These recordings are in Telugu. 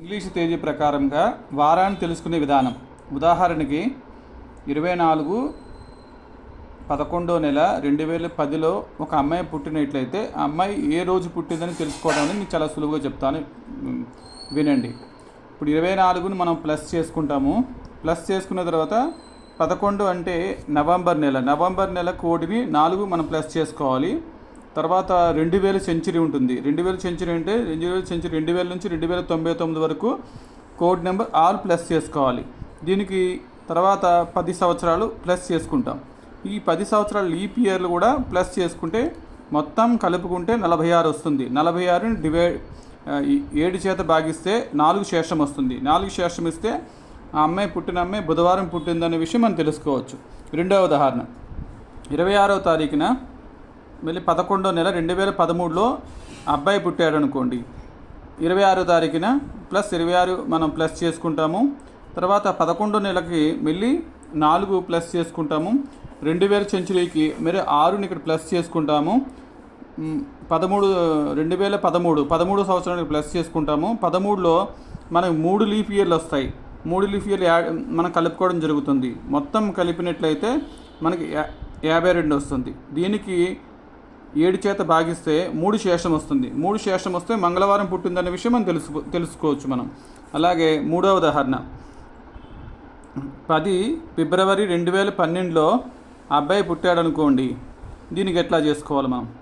ఇంగ్లీష్ తేదీ ప్రకారంగా వారాన్ని తెలుసుకునే విధానం. ఉదాహరణకి ఇరవై నాలుగు పదకొండో నెల రెండు వేల పదిలో ఒక అమ్మాయి పుట్టినట్లయితే ఆ అమ్మాయి ఏ రోజు పుట్టిందని తెలుసుకోవడం మీకు చాలా సులువుగా చెప్తాను. వినండి. ఇప్పుడు ఇరవై నాలుగును మనం ప్లస్ చేసుకుంటాము. ప్లస్ చేసుకున్న తర్వాత పదకొండు అంటే నవంబర్ నెల. నవంబర్ నెల కోడిని నాలుగు మనం ప్లస్ చేసుకోవాలి. తర్వాత రెండు వేల సెంచరీ ఉంటుంది. రెండు వేల సెంచరీ అంటే రెండు వేల సెంచరీ రెండు వేల నుంచి రెండు వేల తొంభై తొమ్మిది వరకు కోడ్ నెంబర్ ఆల్ ప్లస్ చేసుకోవాలి. దీనికి తర్వాత పది సంవత్సరాలు ప్లస్ చేసుకుంటాం. ఈ పది సంవత్సరాలు లీప్ ఇయర్లు కూడా ప్లస్ చేసుకుంటే మొత్తం కలుపుకుంటే నలభై ఆరు వస్తుంది. నలభై ఆరుని డివైడ్ ఏడు చేత భాగిస్తే నాలుగు శేషం వస్తుంది. నాలుగు శేషం ఇస్తే ఆ అమ్మాయి పుట్టిన అమ్మాయి బుధవారం పుట్టిందనే విషయం మనం తెలుసుకోవచ్చు. రెండవ ఉదాహరణ. ఇరవై ఆరవ తారీఖున మళ్ళీ పదకొండో నెల రెండు వేల పదమూడులో అబ్బాయి పుట్టాడు అనుకోండి. ఇరవై ఆరో తారీఖున ప్లస్ ఇరవై ఆరు మనం ప్లస్ చేసుకుంటాము. తర్వాత పదకొండో నెలకి మళ్ళీ నాలుగు ప్లస్ చేసుకుంటాము. రెండు వేల సెంచురీకి మరి ఆరుని ఇక్కడ ప్లస్ చేసుకుంటాము. పదమూడు రెండు వేల పదమూడు పదమూడు సంవత్సరానికి ప్లస్ చేసుకుంటాము. పదమూడులో మనకు మూడు లీఫ్ ఇయర్లు వస్తాయి. మూడు లీఫ్ ఇయర్లు యాడ్ మనం కలుపుకోవడం జరుగుతుంది. మొత్తం కలిపినట్లయితే మనకి యా- యాభై రెండు వస్తుంది. దీనికి ఏడు చేత భాగిస్తే మూడు శేషం వస్తుంది. మూడు శేషం వస్తే మంగళవారం పుట్టిందనే విషయం మనం తెలుసుకో తెలుసుకోవచ్చు మనం. అలాగే మూడవ ఉదాహరణ. పది ఫిబ్రవరి రెండు వేల పన్నెండులో అబ్బాయి పుట్టాడనుకోండి. దీనికి ఎట్లా చేసుకోవాలి మనం?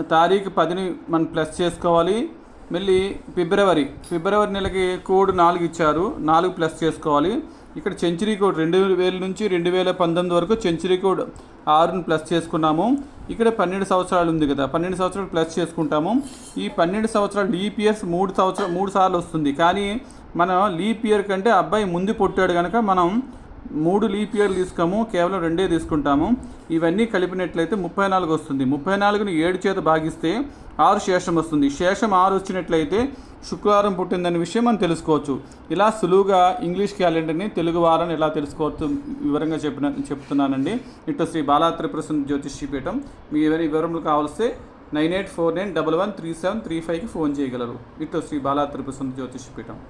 తారీఖు పదిని మనం ప్లస్ చేసుకోవాలి. మళ్ళీ ఫిబ్రవరి ఫిబ్రవరి నెలకి కోడ్ నాలుగు ఇచ్చారు. నాలుగు ప్లస్ చేసుకోవాలి. ఇక్కడ సెంచరీ కోడ్ రెండు వేల నుంచి రెండు వేల పంతొమ్మిది వరకు సెంచరీ కోడ్ ఆరుని ప్లస్ చేసుకున్నాము. ఇక్కడ పన్నెండు సంవత్సరాలు ఉంది కదా. పన్నెండు సంవత్సరాలు ప్లస్ చేసుకుంటాము. ఈ పన్నెండు సంవత్సరాలు లీప్ ఇయర్స్ మూడు సంవత్సరాలు మూడు సార్లు వస్తుంది. కానీ మనం లీప్ ఇయర్ కంటే అబ్బాయి ముందు పుట్టాడు కనుక మనం మూడు లీప్ ఇయర్లు తీసుకోము కేవలం రెండే తీసుకుంటాము. ఇవన్నీ కలిపినట్లయితే ముప్పై నాలుగు వస్తుంది. ముప్పై నాలుగుని ఏడు చేత భాగిస్తే ఆరు శేషం వస్తుంది. శేషం ఆరు వచ్చినట్లయితే శుక్రవారం పుట్టిందనే విషయం మనం తెలుసుకోవచ్చు. ఇలా సులువుగా ఇంగ్లీష్ క్యాలెండర్ని తెలుగు వారాన్ని ఎలా తెలుసుకోవచ్చు వివరంగా చెప్పిన చెప్తున్నానండి. ఇటు శ్రీ బాలా త్రిప్రసన్న జ్యోతిష్య పీఠం. మీ ఎవరి వివరములు కావాల్సే nine eight four nine double one three seven three ఫైవ్కి ఫోన్ చేయగలరు. ఇటు శ్రీ బాలా త్రిప్రసన్న జ్యోతిష్య పీఠం.